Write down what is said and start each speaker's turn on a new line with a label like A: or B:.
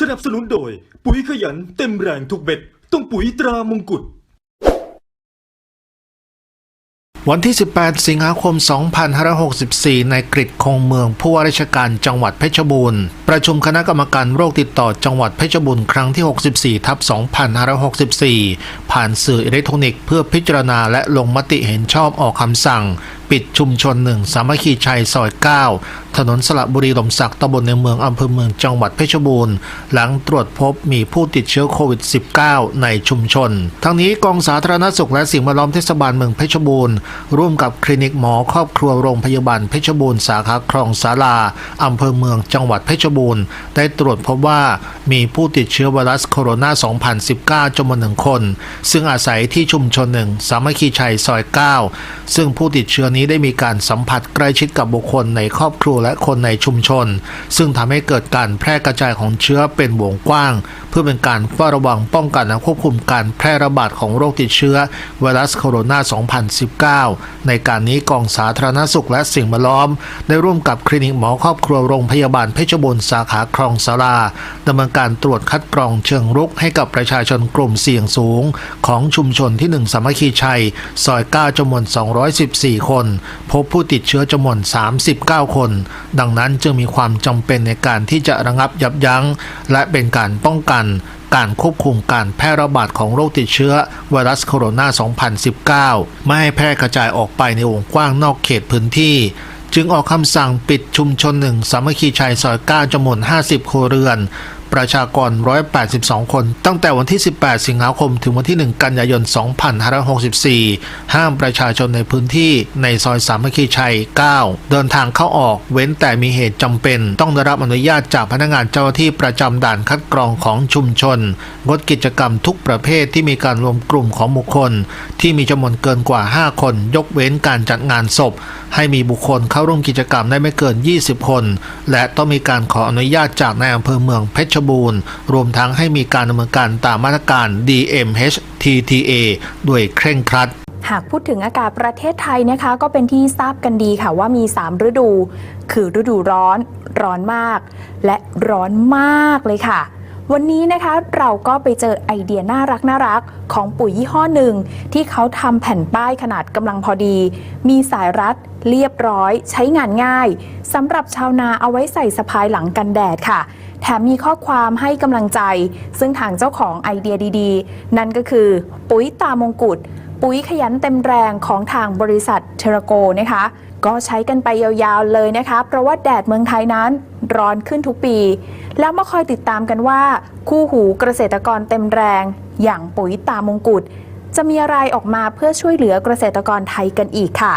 A: สนับสนุนโดย ปุ๋ยขยันเต็มแรงทุกเบ็ด ต้องปุ๋ยตรามงกุฎ
B: วันที่ 18 สิงหาคม 2564ในกริดคงเมืองผู้ว่าราชการจังหวัดเพชรบูรณ์ ประชุมคณะกรรมการโรคติดต่อจังหวัดเพชรบูรณ์ครั้งที่ 64 ทับ 2564 ผ่านสื่ออิเล็กทรอนิกส์เพื่อพิจารณาและลงมติเห็นชอบออกคำสั่ง ปิดชุมชนหนึ่งสามัคคีชัยซอย 9 ถนนสระบุรีลมศักดิ์ตำบลในเมืองอำเภอเมืองจังหวัดเพชรบูรณ์ หลังตรวจพบมีผู้ติดเชื้อโควิด -19 ในชุมชน ทั้งนี้กองสาธารณสุขและสิ่งแวดล้อมเทศบาลเมืองเพชรบูรณ์ ร่วมกับคลินิกหมอครอบครัวโรงพยาบาลเพชรบูรณ์สาขาคลองสาลาอำเภอเมืองจังหวัดเพชรบูรณ์ ได้ตรวจพบว่ามีผู้ติดเชื้อไวรัสโคโรนา 2019จำนวนหนึ่งคน ซึ่งอาศัยที่ชุมชนหนึ่งสามัคคีชัยซอย 9 ซึ่งผู้ติดเชื้อนี้ได้มีการสัมผัสใกล้ชิดกับบุคคลในครอบครัวและคนในชุมชน ซึ่งทำให้เกิดการแพร่กระจายของเชื้อเป็นวงกว้าง เพื่อเป็นการเฝ้าระวังป้องกันและควบคุมการแพร่ระบาดของโรคติดเชื้อไวรัสโคโรนา 2019 ในการนี้กองสาธารณสุขและสิ่งแวดล้อม ได้ร่วมกับคลินิกหมอครอบครัวโรงพยาบาลเพชรบูรณ์สาขาคลองสาราดำเนินการตรวจคัดกรองเชิงรุกให้กับประชาชนกลุ่มเสี่ยงสูง ของชุมชนที่ 1 สามัคคีชัย ซอย 9จำนวน 214 คน พบผู้ติดเชื้อจำนวน 39 คนดังนั้นจึงมีความจำเป็นในการที่จะระงับยับยั้ง และเป็นการป้องกันการควบคุมการแพร่ระบาดของโรคติดเชื้อไวรัสโคโรนา 2019 ไม่ให้แพร่กระจายออกไปในวงกว้างนอกเขตพื้นที่ จึงออกคำสั่งปิดชุมชนหนึ่งสามัคคีชัยซอย9จำนวน 50 ครัวเรือน ประชากร 182 คน ตั้งแต่วันที่ 18 สิงหาคม ถึงวันที่ 1 กันยายน 2564 ห้ามประชาชนในพื้นที่ในซอยสามัคคีชัย 9 เดินทางเข้าออก เว้นแต่มีเหตุจำเป็น ต้องได้รับอนุญาตจากพนักงานเจ้าหน้าที่ประจำด่านคัดกรองของชุมชน งดกิจกรรมทุกประเภทที่มีการรวมกลุ่มของบุคคล ที่มีจำนวนเกินกว่า 5 คน ยกเว้นการจัดงานศพ ให้มีบุคคลเข้าร่วมกิจกรรมได้ไม่เกิน 20 คน และต้องมีการขออนุญาตจากนายอำเภอเมืองเพชรบูรณ์ รวมทั้งให้มีการดำเนินการตามมาตรการ DMHTTA ด้วยเคร่งครัด
C: หากพูดถึงอากาศประเทศไทยนะคะ ก็เป็นที่ทราบกันดีค่ะว่ามี 3 ฤดู คือฤดูร้อน ร้อนมาก และร้อนมากเลยค่ะ วันนี้นะคะเราก็ไปเจอไอเดียน่ารักน่ารักของปุ๋ยยี่ห้อหนึ่ง ที่เขาทำแผ่นป้ายขนาดกำลังพอดี มีสายรัดเรียบร้อย ใช้งานง่ายสำหรับชาวนาเอาไว้ใส่สะพายหลังกันแดดค่ะ แถมมีข้อความให้กำลังใจ ซึ่งทางเจ้าของไอเดียดีๆ นั่นก็คือปุ๋ยตามงกุฎปุ๋ยขยันเต็มแรงของทางบริษัทเทรโกนะคะ ก็ใช้กันไปยาวๆเลยนะคะ เพราะว่าแดดเมืองไทยนั้นร้อนขึ้นทุกปี แล้วมาคอยติดตามกันว่า คู่หูเกษตรกรเต็มแรง อย่างปุ๋ยตามงกุฎจะมีอะไรออกมาเพื่อช่วยเหลือเกษตรกรไทยกันอีกค่ะ